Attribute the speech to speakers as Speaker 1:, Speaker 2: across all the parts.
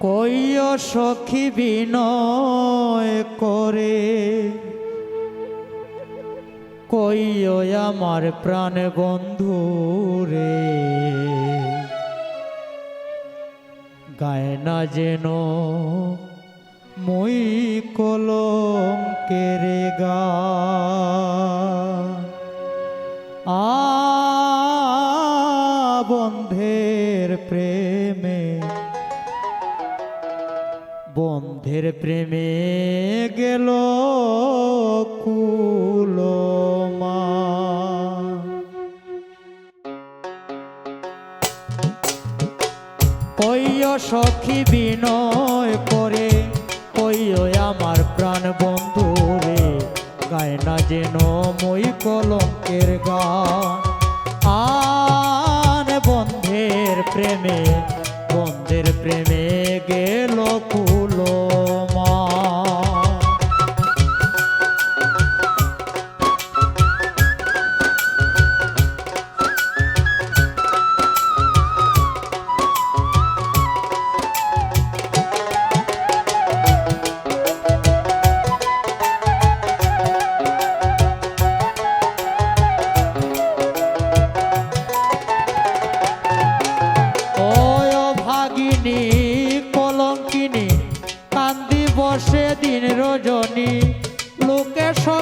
Speaker 1: কইও সখী বিনয় করে। কইও আমার প্রাণ বন্ধু রে। গায় না যেন মই কলম কেরে গা। আ বন্ধের প্রেমে বন্ধের প্রেমে গেল কইও সখী বিনয় করে, কইও আমার প্রাণ বন্ধু রে গায় না যেন মই কলঙ্কের গান আন বন্ধের প্রেমে বন্ধের প্রেমে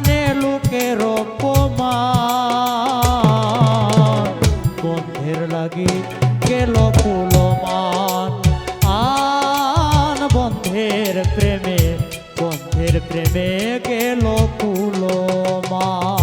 Speaker 1: না লোকের অপমান। বন্ধের লাগি গেল কুলমান আন বন্ধের প্রেমে বন্ধের প্রেমে গেল কুলমান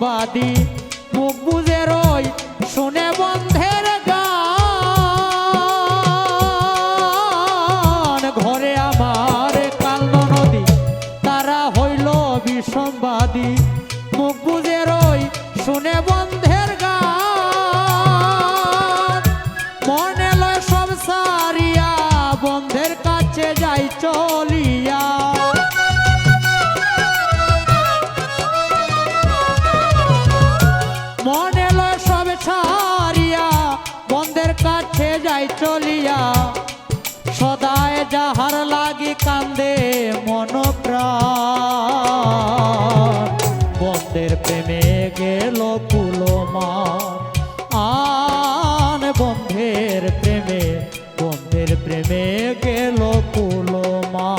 Speaker 1: বিষমবাদী মুখ বুঝে শুনে বন্ধের গান। ঘরে আমার কালো নদী, তারা হইল বিষমবাদী। মুখ বুঝে শুনে বন্ধের গান। মনে লয় সব সারিয়া, বন্ধের কাছে যাই চলিয়া কাছে যাই চলিয়া। সদায় যাহার লাগি কান্দে মন বন্ধের প্রেমে গেল কুলমা আন বন্ধের প্রেমে বন্ধের প্রেমে গেল কুলমা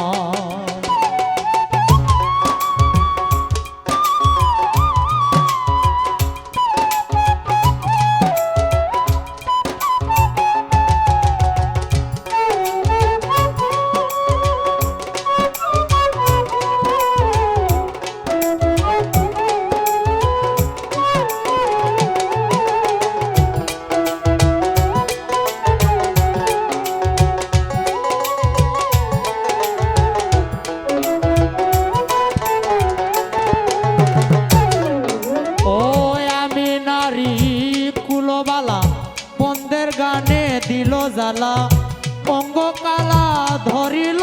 Speaker 1: গানে দিল জ্বালা অঙ্গ কালা ধরিল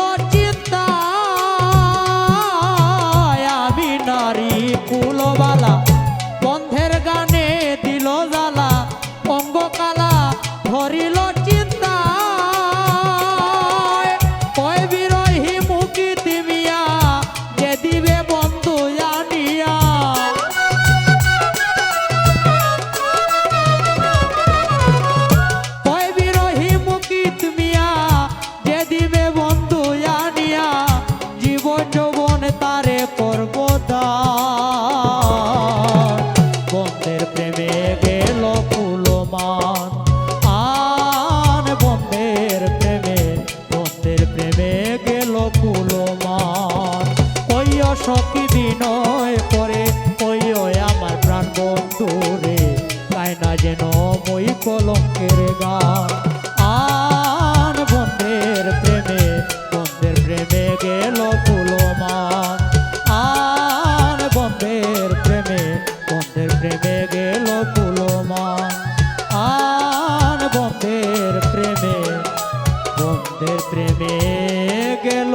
Speaker 1: সখী বিনয় করে, ওই আমার প্রাণ বন্ধু রে। তাই না যেন মই কলঙ্কের গান। প্রেমে গেল প্রেমে গেল প্রেমে, বন্ধের প্রেমে গেল